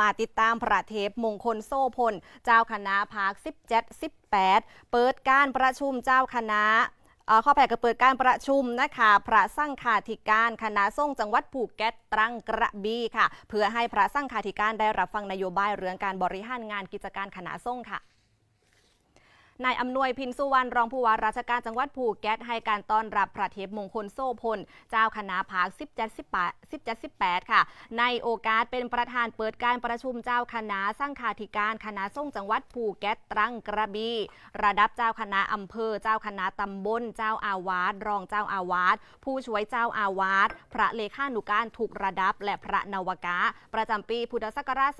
มาติดตามพระเทพมงคลโซ่พล เจ้าคณะภาค17 18 เปิดการประชุมเจ้าคณะข้อแผกก็เปิดการประชุมนะคะ พระสังฆาธิการคณะส่งจังหวัดภูเก็ตตรังกระบี่ค่ะ เพื่อให้พระสังฆาธิการได้รับฟังนโยบายเรื่องการบริหารงานกิจการคณะส่งค่ะ นายอำนวยพินสุวรรณรองผู้ว่าราชการจังหวัดภูเก็ตให้การต้อนรับพระเทพมงคลโซพล เจ้าคณะภาค17 18 17 18ค่ะ ในโอกาสเป็นประธานเปิดการประชุมเจ้าคณะสร้างคาธิการคณะส่งจังหวัดภูเก็ตตรังกระบี่ระดับเจ้าคณะอำเภอ เจ้าคณะตำบล เจ้าอาวาสรองเจ้าอาวาสผู้ช่วยเจ้าอาวาสพระเลขานุการทุกระดับ และพระนวกะ ประจำปีพุทธศักราช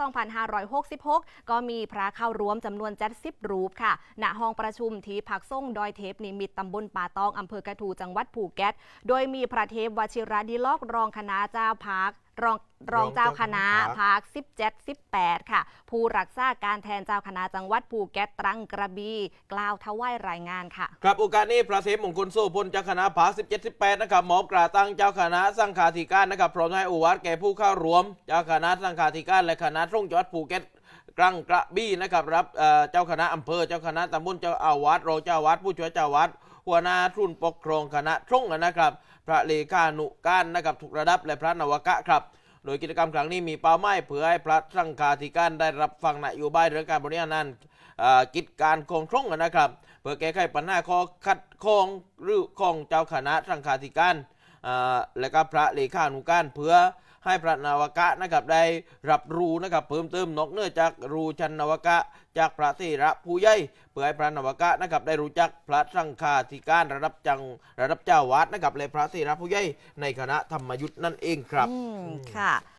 2566 ก็มีพระเข้าร่วมจำนวน70รูปค่ะณห้องประชุมที่พักส่งดอยเทพนิมิตรตำบลป่าตองอำเภอกระทูจังหวัดภูเก็ต โดยมีพระเทพวชิระดิลอกรองคณะเจ้าพักรองรองเจ้าคณะพัก17 18 ค่ะ ผู้รักษาการแทนเจ้าคณะจังหวัดภูเก็ตตรังกระบี่กล่าวทวายรายงานค่ะ ครับโอกาสนี้พระเทพมงคลโซ่พลเจ้าคณะภาค17 18 นะครับมอบกราตั้งเจ้าคณะสังฆาธิการนะครับพร้อมให้อุวัตแก่ผู้เข้ารวม เจ้าคณะสังฆาธิการและคณะท่งจังหวัดภูเก็ต กลางกระบี่นะครับรับเจ้าคณะอำเภอเจ้าคณะตำบลเจ้าอาวาสรองเจ้าอาวาสผู้ช่วยเจ้าอาวาสหัวหน้าทุนปกครองคณะท่งนะครับ พระเลขานุการนะครับทุกระดับและพระนวกะครับโดยกิจกรรมครั้งนี้มีเป้าหมายเพื่อให้พระสังฆาธิการได้รับฟังนโยบายเรื่องการบริหารนเอ่อกิจการคงท่งนะครับ เพื่อแก้ไขปัญหาข้อขัดข้องหรือของเจ้าคณะสังฆาธิการและก็พระเลขานุการเพื่อ ให้พระนวกะนะครับได้รับรู้นะครับเพิ่มเติมนอกเนือจากรูชันนวกะ จากพระเทระผู้ใหญ่เพื่อให้พระนวกะนะครับได้รู้จักพระสังฆาธิการระดับจังระดับเจ้าวาดนะครับและพระเทระผู้ใหญ่ในคณะธรรมยุทธ์นั่นเองครับค่ะ